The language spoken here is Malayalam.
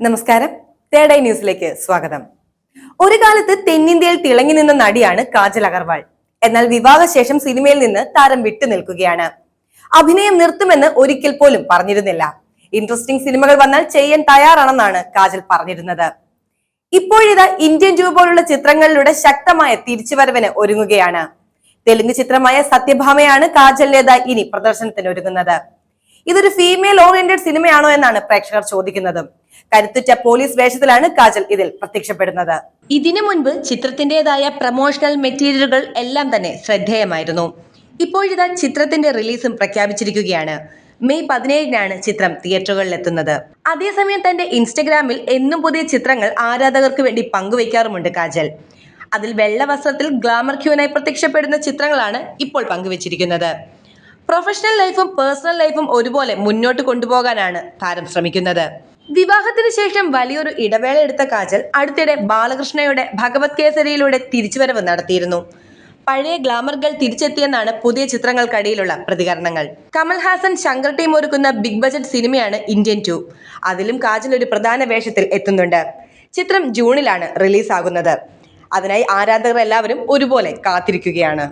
നമസ്കാരം. തേർഡ് ന്യൂസിലേക്ക് സ്വാഗതം. ഒരു കാലത്ത് തെന്നിന്ത്യയിൽ തിളങ്ങി നിന്ന നടിയാണ് കാജൽ അഗർവാൾ. എന്നാൽ വിവാഹശേഷം സിനിമയിൽ നിന്ന് താരം വിട്ടു നിൽക്കുകയാണ്. അഭിനയം നിർത്തുമെന്ന് ഒരിക്കൽ പോലും പറഞ്ഞിരുന്നില്ല. ഇൻട്രസ്റ്റിംഗ് സിനിമകൾ വന്നാൽ ചെയ്യാൻ തയ്യാറാണെന്നാണ് കാജൽ പറഞ്ഞിരുന്നത്. ഇപ്പോഴിത് ഇന്ത്യൻ ജൂ പോലുള്ള ചിത്രങ്ങളിലൂടെ ശക്തമായ തിരിച്ചുവരവിന് ഒരുങ്ങുകയാണ്. തെലുങ്ക് ചിത്രമായ സത്യഭാമയാണ് കാജലിന്റേത് ഇനി പ്രദർശനത്തിന് ഒരുങ്ങുന്നത് ഇതൊരു ഫീമെയിൽ ഓറിയന്റഡ് സിനിമയാണോ എന്നാണ് പ്രേക്ഷകർ ചോദിക്കുന്നതും. കരുത്തുറ്റ പോലീസ് വേഷത്തിലാണ് കാജൽ ഇതിൽ പ്രത്യക്ഷപ്പെടുന്നത്. ഇതിനു മുൻപ് ചിത്രത്തിന്റേതായ പ്രൊമോഷണൽ മെറ്റീരിയലുകൾ എല്ലാം തന്നെ ശ്രദ്ധേയമായിരുന്നു. ഇപ്പോഴിതാ ചിത്രത്തിന്റെ റിലീസും പ്രഖ്യാപിച്ചിരിക്കുകയാണ്. മെയ് പതിനേഴിനാണ് ചിത്രം തിയേറ്ററുകളിൽ എത്തുന്നത് അതേസമയം തന്റെ ഇൻസ്റ്റഗ്രാമിൽ എന്നും പുതിയ ചിത്രങ്ങൾ ആരാധകർക്ക് വേണ്ടി പങ്കുവയ്ക്കാറുമുണ്ട് കാജൽ. അതിൽ വെള്ള വസ്ത്രത്തിൽ ഗ്ലാമർ ക്യൂനായി പ്രത്യക്ഷപ്പെടുന്ന ചിത്രങ്ങളാണ് ഇപ്പോൾ പങ്കുവച്ചിരിക്കുന്നത്. പ്രൊഫഷണൽ ലൈഫും പേഴ്സണൽ ലൈഫും ഒരുപോലെ മുന്നോട്ട് കൊണ്ടുപോകാനാണ് താരം ശ്രമിക്കുന്നത്. വിവാഹത്തിന് ശേഷം വലിയൊരു ഇടവേള എടുത്ത കാജൽ അടുത്തിടെ ബാലകൃഷ്ണയുടെ ഭഗവത് കേസരിയിലൂടെ തിരിച്ചുവരവ് നടത്തിയിരുന്നു. പഴയ ഗ്ലാമർ ഗൾ തിരിച്ചെത്തിയെന്നാണ് പുതിയ ചിത്രങ്ങൾക്കിടയിലുള്ള പ്രതികരണങ്ങൾ. കമൽഹാസൻ ശങ്കർ ടീം ഒരുക്കുന്ന ബിഗ് ബജറ്റ് സിനിമയാണ് ഇന്ത്യൻ ടു. അതിലും കാജൽ ഒരു പ്രധാന വേഷത്തിൽ എത്തുന്നുണ്ട്. ചിത്രം ജൂണിലാണ് റിലീസാകുന്നത്. അതിനായി ആരാധകർ എല്ലാവരും ഒരുപോലെ കാത്തിരിക്കുകയാണ്.